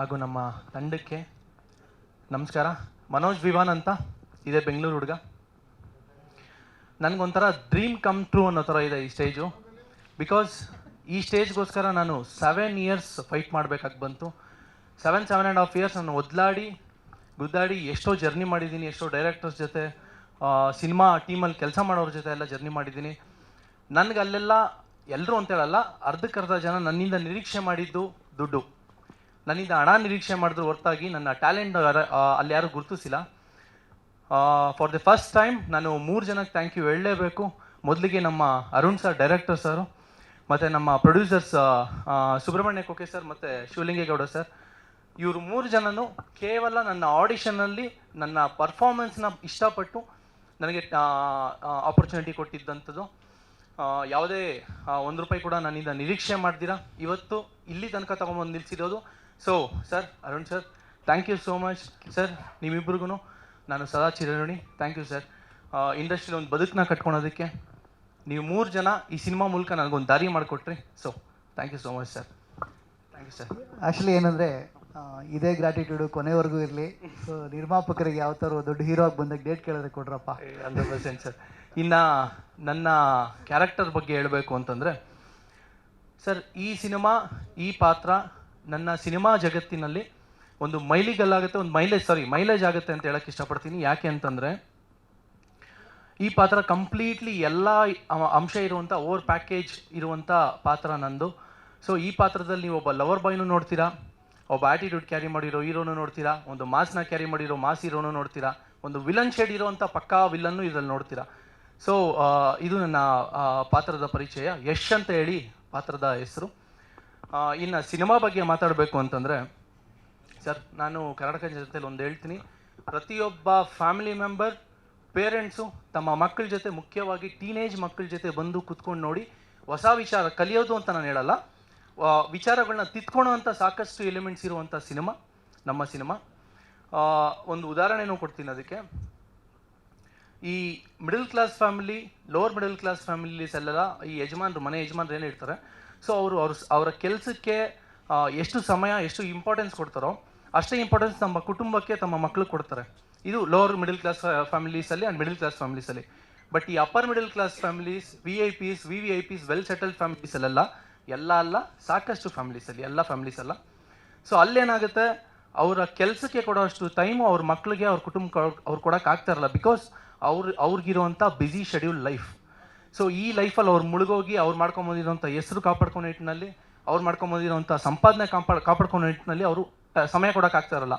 ಹಾಗೂ ನಮ್ಮ ತಂಡಕ್ಕೆ ನಮಸ್ಕಾರ. ಮನೋಜ್ ವಿವಾನ್ ಅಂತ ಇದೆ ಬೆಂಗಳೂರು ಹುಡುಗ. ನನಗೊಂಥರ ಡ್ರೀಮ್ ಕಮ್ ಟ್ರೂ ಅನ್ನೋ ಥರ ಇದೆ ಈ ಸ್ಟೇಜು ಬಿಕಾಸ್ ಈ ಸ್ಟೇಜ್ಗೋಸ್ಕರ ನಾನು ಸೆವೆನ್ ಇಯರ್ಸ್ ಫೈಟ್ ಮಾಡಬೇಕಾಗಿ ಬಂತು. Seven seven and half years ನಾನು ಒದ್ಲಾಡಿ, ಗುದ್ದಾಡಿ ಎಷ್ಟೋ ಜರ್ನಿ ಮಾಡಿದ್ದೀನಿ, ಎಷ್ಟೋ ಡೈರೆಕ್ಟರ್ಸ್ ಜೊತೆ ಸಿನಿಮಾ ಟೀಮಲ್ಲಿ ಕೆಲಸ ಮಾಡೋರ ಜೊತೆ ಎಲ್ಲ ಜರ್ನಿ ಮಾಡಿದ್ದೀನಿ. ನನಗೆ ಅಲ್ಲೆಲ್ಲ ಎಲ್ಲರೂ ಅಂತೇಳಲ್ಲ ಅರ್ಧಕ್ಕರ್ಧ ಜನ ನನ್ನಿಂದ ನಿರೀಕ್ಷೆ ಮಾಡಿದ್ದು ದುಡ್ಡು. ನನ್ನಿಂದ ಹಣ ನಿರೀಕ್ಷೆ ಮಾಡಿದ್ರು ಹೊರತಾಗಿ ನನ್ನ ಟ್ಯಾಲೆಂಟ್ ಅಲ್ಲಿ ಯಾರೂ ಗುರುತಿಸಿಲ್ಲ. ಫಾರ್ ದಿ ಫಸ್ಟ್ ಟೈಮ್ ನಾನು ಮೂರು ಜನಕ್ಕೆ ಥ್ಯಾಂಕ್ ಯು ಹೇಳಲೇಬೇಕು. ಮೊದಲಿಗೆ ನಮ್ಮ ಅರುಣ್ ಸರ್ ಡೈರೆಕ್ಟರ್ ಸರು ಮತ್ತು ನಮ್ಮ ಪ್ರೊಡ್ಯೂಸರ್ಸ್ ಸುಬ್ರಹ್ಮಣ್ಯ ಕೊಕೆ ಸರ್ ಮತ್ತು ಶಿವಲಿಂಗೇಗೌಡ ಸರ್ ಇವರು ಮೂರು ಜನನು ಕೇವಲ ನನ್ನ ಆಡಿಷನಲ್ಲಿ ನನ್ನ ಪರ್ಫಾರ್ಮೆನ್ಸ್ನ ಇಷ್ಟಪಟ್ಟು ನನಗೆ ಆಪರ್ಚುನಿಟಿ ಕೊಟ್ಟಿದ್ದಂಥದ್ದು. ಯಾವುದೇ ಒಂದು ರೂಪಾಯಿ ಕೂಡ ನನ್ನಿಂದ ನಿರೀಕ್ಷೆ ಮಾಡ್ದಿರ. ಇವತ್ತು ಇಲ್ಲಿ ತನಕ ತಗೊಂಬಂದು ನಿಲ್ಸಿರೋದು so sir Arun sir thank you so much sir ನಿಮ್ಮಿಬ್ರಿಗೂ ನಾನು ಸದಾ ಚಿರಋಣಿ. ಥ್ಯಾಂಕ್ ಯು ಸರ್ ಇಂಡಸ್ಟ್ರಿಲಿ ಒಂದು ಬದುಕನ್ನ ಕಟ್ಕೊಳೋದಕ್ಕೆ ನೀವು ಮೂರು ಜನ ಈ ಸಿನಿಮಾ ಮೂಲಕ ನನಗೊಂದು ದಾರಿ ಮಾಡಿಕೊಟ್ರಿ. So thank you so much sir thank you sir actually ಏನಂದರೆ ಇದೇ ಗ್ರಾಟಿಟ್ಯೂಡು ಕೊನೆವರೆಗೂ ಇರಲಿ. ಸೊ ನಿರ್ಮಾಪಕರಿಗೆ ಯಾವ ಥರ ದೊಡ್ಡ ಹೀರೋ ಆಗಿ ಬಂದಾಗ ಡೇಟ್ ಕೇಳಿದ್ರೆ ಕೊಡ್ರಪ್ಪ. ಹಂಡ್ರೆಡ್ ಪರ್ಸೆಂಟ್ ಸರ್ ಇನ್ನು ನನ್ನ ಕ್ಯಾರೆಕ್ಟರ್ ಬಗ್ಗೆ ಹೇಳಬೇಕು ಅಂತಂದರೆ ಸರ್ ಈ ಸಿನಿಮಾ ಈ ಪಾತ್ರ ನನ್ನ ಸಿನಿಮಾ ಜಗತ್ತಿನಲ್ಲಿ ಒಂದು ಮೈಲಿಗಲ್ಲಾಗುತ್ತೆ, ಒಂದು ಮೈಲೇಜ್ ಸಾರಿ ಮೈಲೇಜ್ ಆಗುತ್ತೆ ಅಂತ ಹೇಳಕ್ಕೆ ಇಷ್ಟಪಡ್ತೀನಿ. ಯಾಕೆ ಅಂತಂದರೆ, ಈ ಪಾತ್ರ ಕಂಪ್ಲೀಟ್ಲಿ ಎಲ್ಲ ಅಂಶ ಇರುವಂಥ ಓವರ್ ಪ್ಯಾಕೇಜ್ ಇರುವಂಥ ಪಾತ್ರ ನಂದು. ಸೊ ಈ ಪಾತ್ರದಲ್ಲಿ ನೀವು ಒಬ್ಬ ಲವರ್ ಬಾಯ್ನು ನೋಡ್ತೀರಾ, ಒಬ್ಬ ಆ್ಯಟಿಟ್ಯೂಡ್ ಕ್ಯಾರಿ ಮಾಡಿರೋ ಹೀರೋನು ನೋಡ್ತೀರಾ, ಒಂದು ಮಾಸ್ನ ಕ್ಯಾರಿ ಮಾಡಿರೋ ಮಾಸ್ ಹೀರೋನು ನೋಡ್ತೀರಾ, ಒಂದು ವಿಲನ್ ಶೇಡ್ ಇರುವಂಥ ಪಕ್ಕಾ ವಿಲನ್ನು ಇದರಲ್ಲಿ ನೋಡ್ತೀರಾ. ಸೊ ಇದು ನನ್ನ ಪಾತ್ರದ ಪರಿಚಯ. ಯಶ್ ಅಂತ ಹೇಳಿ ಪಾತ್ರದ ಹೆಸರು. ಇನ್ನು ಸಿನಿಮಾ ಬಗ್ಗೆ ಮಾತಾಡಬೇಕು ಅಂತಂದರೆ, ಸರ್, ನಾನು ಕರ್ನಾಟಕ ಜನತೆಯಲ್ಲಿ ಒಂದು ಹೇಳ್ತೀನಿ. ಪ್ರತಿಯೊಬ್ಬ ಫ್ಯಾಮಿಲಿ ಮೆಂಬರ್, ಪೇರೆಂಟ್ಸು, ತಮ್ಮ ಮಕ್ಕಳ ಜೊತೆ, ಮುಖ್ಯವಾಗಿ ಟೀನೇಜ್ ಮಕ್ಕಳ ಜೊತೆ ಬಂದು ಕುತ್ಕೊಂಡು ನೋಡಿ, ಹೊಸ ವಿಚಾರ ಕಲಿಯೋದು ಅಂತ ನಾನು ಹೇಳಲ್ಲ. ವಿಚಾರಗಳನ್ನ ತಿತ್ಕೊಳ್ಳೋವಂಥ ಸಾಕಷ್ಟು ಎಲಿಮೆಂಟ್ಸ್ ಇರುವಂಥ ಸಿನಿಮಾ, ನಮ್ಮ ಸಿನಿಮಾ. ಒಂದು ಉದಾಹರಣೆನೂ ಕೊಡ್ತೀನಿ ಅದಕ್ಕೆ. ಈ middle class family lower middle class families ಎಲ್ಲ ಈ ಯಜಮಾನ್ರು, ಮನೆ ಯಜಮಾನ್ರು ಏನು ಇರ್ತಾರೆ ಸೊ ಅವರು ಅವ್ರ ಅವರ ಕೆಲಸಕ್ಕೆ ಎಷ್ಟು ಸಮಯ, ಎಷ್ಟು ಇಂಪಾರ್ಟೆನ್ಸ್ ಕೊಡ್ತಾರೋ ಅಷ್ಟೇ ಇಂಪಾರ್ಟೆನ್ಸ್ ನಮ್ಮ ಕುಟುಂಬಕ್ಕೆ ತಮ್ಮ ಮಕ್ಕಳು ಕೊಡ್ತಾರೆ. ಇದು ಲೋವರ್ ಮಿಡಲ್ ಕ್ಲಾಸ್ ಫ್ಯಾಮಿಲೀಸಲ್ಲಿ ಆ್ಯಂಡ್ ಮಿಡಲ್ ಕ್ಲಾಸ್ ಫ್ಯಾಮಿಲೀಸಲ್ಲಿ ಬಟ್ ಈ upper middle class families V I Ps V V I Ps well settled ಫ್ಯಾಮಿಲೀಸಲ್ಲೆಲ್ಲ ಎಲ್ಲ ಅಲ್ಲ, ಸಾಕಷ್ಟು ಫ್ಯಾಮಿಲೀಸಲ್ಲಿ ಎಲ್ಲ ಫ್ಯಾಮಿಲೀಸ್ ಅಲ್ಲ. ಸೊ ಅಲ್ಲೇನಾಗುತ್ತೆ, ಅವರ ಕೆಲಸಕ್ಕೆ ಕೊಡೋಷ್ಟು ಟೈಮು ಅವ್ರ ಮಕ್ಕಳಿಗೆ ಅವ್ರ ಕುಟುಂಬ ಅವ್ರು ಕೊಡೋಕ್ಕಾಗ್ತಾ ಇರಲ್ಲ ಬಿಕಾಸ್ ಅವ್ರು, ಅವ್ರಿಗಿರುವಂಥ ಬ್ಯುಸಿ ಶೆಡ್ಯೂಲ್ ಲೈಫ್ ಸೊ ಈ ಲೈಫಲ್ಲಿ ಅವ್ರು ಮುಳುಗೋಗಿ ಅವ್ರು ಮಾಡ್ಕೊಂಬಂದಿರೋಂಥ ಹೆಸರು ಕಾಪಾಡ್ಕೊಳೋ ನಿಟ್ಟಿನಲ್ಲಿ, ಅವ್ರು ಮಾಡ್ಕೊಂಬಂದಿರೋಂಥ ಸಂಪಾದನೆ ಕಾಪಾಡ್ ಕಾಪಾಡ್ಕೊಳೋ ನಿಟ್ಟಿನಲ್ಲಿ ಅವರು ಸಮಯ ಕೊಡೋಕ್ಕಾಗ್ತಾ ಇರಲ್ಲ.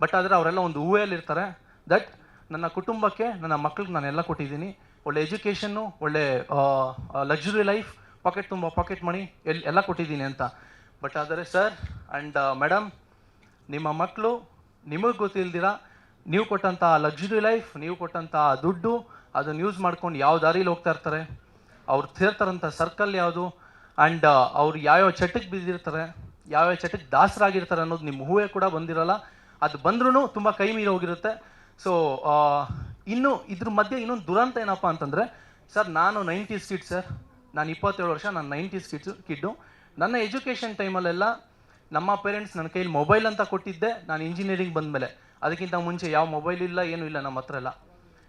ಬಟ್ ಆದರೆ ಅವರೆಲ್ಲ ಒಂದು ಊಹೆಯಲ್ಲಿರ್ತಾರೆ ದಟ್ ನನ್ನ ಕುಟುಂಬಕ್ಕೆ, ನನ್ನ ಮಕ್ಳಿಗೆ ನಾನು ಎಲ್ಲ ಕೊಟ್ಟಿದ್ದೀನಿ. ಒಳ್ಳೆ ಎಜುಕೇಷನ್ನು ಒಳ್ಳೆ ಲಕ್ಸುರಿ ಲೈಫ್ ಪಾಕೆಟ್ ತುಂಬ ಪಾಕೆಟ್ ಮಣಿ ಎಲ್ಲಿ ಎಲ್ಲ ಕೊಟ್ಟಿದ್ದೀನಿ ಅಂತ. ಬಟ್ ಆದರೆ ಸರ್ ಆ್ಯಂಡ್ ಮೇಡಮ್ ನಿಮ್ಮ ಮಕ್ಕಳು ನಿಮಗೆ ಗೊತ್ತಿಲ್ದಿರ, ನೀವು ಕೊಟ್ಟಂಥ ಲಕ್ಸುರಿ ಲೈಫ್ ನೀವು ಕೊಟ್ಟಂಥ ದುಡ್ಡು ಅದನ್ನು ಯೂಸ್ ಮಾಡ್ಕೊಂಡು ಯಾವ ದಾರಿಲಿ ಹೋಗ್ತಾ ಇರ್ತಾರೆ, ಅವ್ರು ಸೇರ್ತಾರಂಥ ಸರ್ಕಲ್ ಯಾವುದು ಆ್ಯಂಡ್ ಅವ್ರು ಯಾವ್ಯಾವ ಚಟಕ್ಕೆ ಬಿದ್ದಿರ್ತಾರೆ, ಯಾವ್ಯಾವ ಚಟಕ್ಕೆ ದಾಸರಾಗಿರ್ತಾರೆ ಅನ್ನೋದು ನಿಮ್ಮ ಹೂವೇ ಕೂಡ ಬಂದಿರಲ್ಲ. ಅದು ಬಂದ್ರೂ ತುಂಬ ಕೈ ಮೀರಿ ಹೋಗಿರುತ್ತೆ. ಸೊ ಇನ್ನು ಇದ್ರ ಮಧ್ಯೆ ಇನ್ನೊಂದು ದುರಂತ ಏನಪ್ಪ ಅಂತಂದರೆ, ಸರ್ ನಾನು ನೈಂಟೀಸ್ ಕಿಡ್ ಸರ್. ನಾನು ಇಪ್ಪತ್ತೇಳು ವರ್ಷ, ನಾನು ನೈಂಟೀಸ್ ಕಿಡ್ಸು ಕಿಡ್ಡು. ನನ್ನ ಎಜುಕೇಷನ್ ಟೈಮಲ್ಲೆಲ್ಲ ನಮ್ಮ ಪೇರೆಂಟ್ಸ್ ನನ್ನ ಕೈಯಲ್ಲಿ ಮೊಬೈಲ್ ಅಂತ ಕೊಟ್ಟಿದ್ದೆ. ನಾನು ಇಂಜಿನಿಯರಿಂಗ್ ಬಂದಮೇಲೆ. ಅದಕ್ಕಿಂತ ಮುಂಚೆ ಯಾವ ಮೊಬೈಲ್ ಇಲ್ಲ, ಏನೂ ಇಲ್ಲ ನಮ್ಮ ಹತ್ರ ಎಲ್ಲ.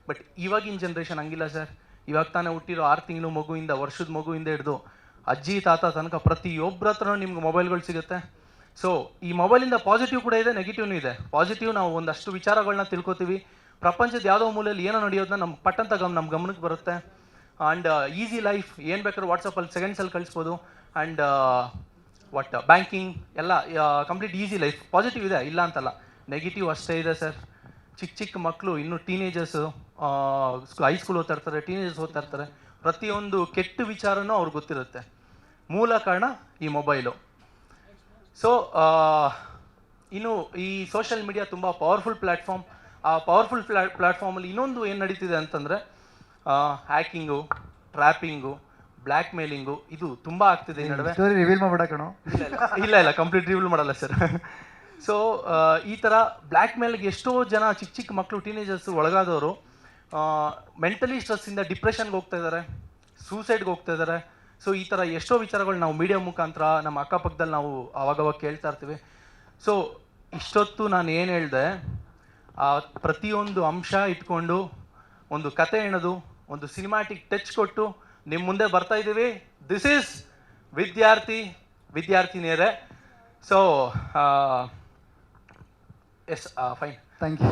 ಬಟ್ ಇವಾಗಿನ ಜನ್ರೇಷನ್ ಹಂಗಿಲ್ಲ ಸರ್ ಇವಾಗ ತಾನೇ ಹುಟ್ಟಿರೋ ಆರು ತಿಂಗಳು ಮಗುವಿಂದ, ವರ್ಷದ ಮಗುವಿಂದ ಹಿಡಿದು ಅಜ್ಜಿ, ತಾತ ತನಕ ಪ್ರತಿಯೊಬ್ಬರ ಹತ್ರ ನಿಮ್ಗೆ ಮೊಬೈಲ್ಗಳು ಸಿಗುತ್ತೆ. ಸೊ ಈ ಮೊಬೈಲಿಂದ ಪಾಸಿಟಿವ್ ಕೂಡ ಇದೆ ನೆಗೆಟಿವ್ನೂ ಇದೆ. ಪಾಸಿಟಿವ್ ನಾವು ಒಂದಷ್ಟು ವಿಚಾರಗಳನ್ನ ತಿಳ್ಕೊತೀವಿ. ಪ್ರಪಂಚದ ಯಾವುದೋ ಮೂಲೆಯಲ್ಲಿ ಏನೋ ನಡೆಯೋದನ್ನ ನಮ್ಮ ಪಟ್ಟಂತ ಗಮ್ ನಮ್ಮ ಗಮನಕ್ಕೆ ಬರುತ್ತೆ. ಆ್ಯಂಡ್ ಈಸಿ ಲೈಫ್ ಏನು ಬೇಕಾದ್ರೂ ವಾಟ್ಸಪ್ಪಲ್ಲಿ ಸೆಕೆಂಡ್ಸಲ್ಲಿ ಕಳಿಸ್ಬೋದು. ಆ್ಯಂಡ್ ವಾಟ್ ಬ್ಯಾಂಕಿಂಗ್ ಎಲ್ಲ ಕಂಪ್ಲೀಟ್ ಈಸಿ ಲೈಫ್ ಪಾಸಿಟಿವ್ ಇದೆ, ಇಲ್ಲ ಅಂತಲ್ಲ. ನೆಗೆಟಿವ್ ಅಷ್ಟೇ ಇದೆ ಸರ್ ಚಿಕ್ಕ ಚಿಕ್ಕ ಮಕ್ಕಳು ಇನ್ನೂ ಟೀನೇಜರ್ಸು ಹೈಸ್ಕೂಲ್ ಓದ್ತಾ ಇರ್ತಾರೆ ಟೀನೇಜರ್ಸ್ ಓದ್ತಾ ಇರ್ತಾರೆ ಪ್ರತಿಯೊಂದು ಕೆಟ್ಟ ವಿಚಾರನೂ ಅವ್ರಿಗೆ ಗೊತ್ತಿರುತ್ತೆ. ಮೂಲ ಕಾರಣ ಈ ಮೊಬೈಲು ಸೊ ಇನ್ನು ಈ ಸೋಷಿಯಲ್ ಮೀಡಿಯಾ ತುಂಬ ಪವರ್ಫುಲ್ ಪ್ಲ್ಯಾಟ್ಫಾರ್ಮ್ ಆ ಪವರ್ಫುಲ್ ಪ್ಲಾ ಪ್ಲ್ಯಾಟ್ಫಾರ್ಮಲ್ಲಿ ಇನ್ನೊಂದು ಏನು ನಡೀತಿದೆ ಅಂತಂದರೆ ಹ್ಯಾಕಿಂಗು ಟ್ರ್ಯಾಪಿಂಗು ಬ್ಲ್ಯಾಕ್ ಮೇಲಿಂಗು ಇದು ತುಂಬ ಆಗ್ತಿದೆ ನಡುವೆ. ರಿವೀಲ್ ಮಾಡ್ಬಿಡೋಣ ಇಲ್ಲ ಇಲ್ಲ. ಇಲ್ಲ ಇಲ್ಲ ಕಂಪ್ಲೀಟ್ ರಿವೀಲ್ ಮಾಡಲ್ಲ ಸರ್ ಸೊ ಈ ಥರ ಬ್ಲ್ಯಾಕ್ ಮೇಲ್ಗೆ ಎಷ್ಟೋ ಜನ ಚಿಕ್ಕ ಚಿಕ್ಕ ಮಕ್ಕಳು ಟೀನೇಜರ್ಸ್ ಒಳಗಾದವರು ಮೆಂಟಲಿ ಸ್ಟ್ರೆಸ್ಸಿಂದ ಡಿಪ್ರೆಷನ್ಗೆ ಹೋಗ್ತಾ ಇದ್ದಾರೆ ಸೂಸೈಡ್ಗೆ ಹೋಗ್ತಾ ಇದ್ದಾರೆ ಸೊ ಈ ಥರ ಎಷ್ಟೋ ವಿಚಾರಗಳು ನಾವು ಮೀಡಿಯಾ ಮುಖಾಂತರ ನಮ್ಮ ಅಕ್ಕಪಕ್ಕದಲ್ಲಿ ನಾವು ಅವಾಗವಾಗ ಕೇಳ್ತಾ ಇರ್ತೀವಿ. ಸೊ ಇಷ್ಟೊತ್ತು ನಾನು ಏನು ಹೇಳಿದೆ ಆ ಪ್ರತಿಯೊಂದು ಅಂಶ ಇಟ್ಕೊಂಡು ಒಂದು ಕತೆ ಎಣದು ಒಂದು ಸಿನಿಮ್ಯಾಟಿಕ್ ಟಚ್ ಕೊಟ್ಟು ನಿಮ್ಮ ಮುಂದೆ ಬರ್ತಾ ಇದ್ದೀವಿ. ದಿಸ್ ಈಸ್ ವಿದ್ಯಾರ್ಥಿ ವಿದ್ಯಾರ್ಥಿನಿಯರೇ. So yes fine thank you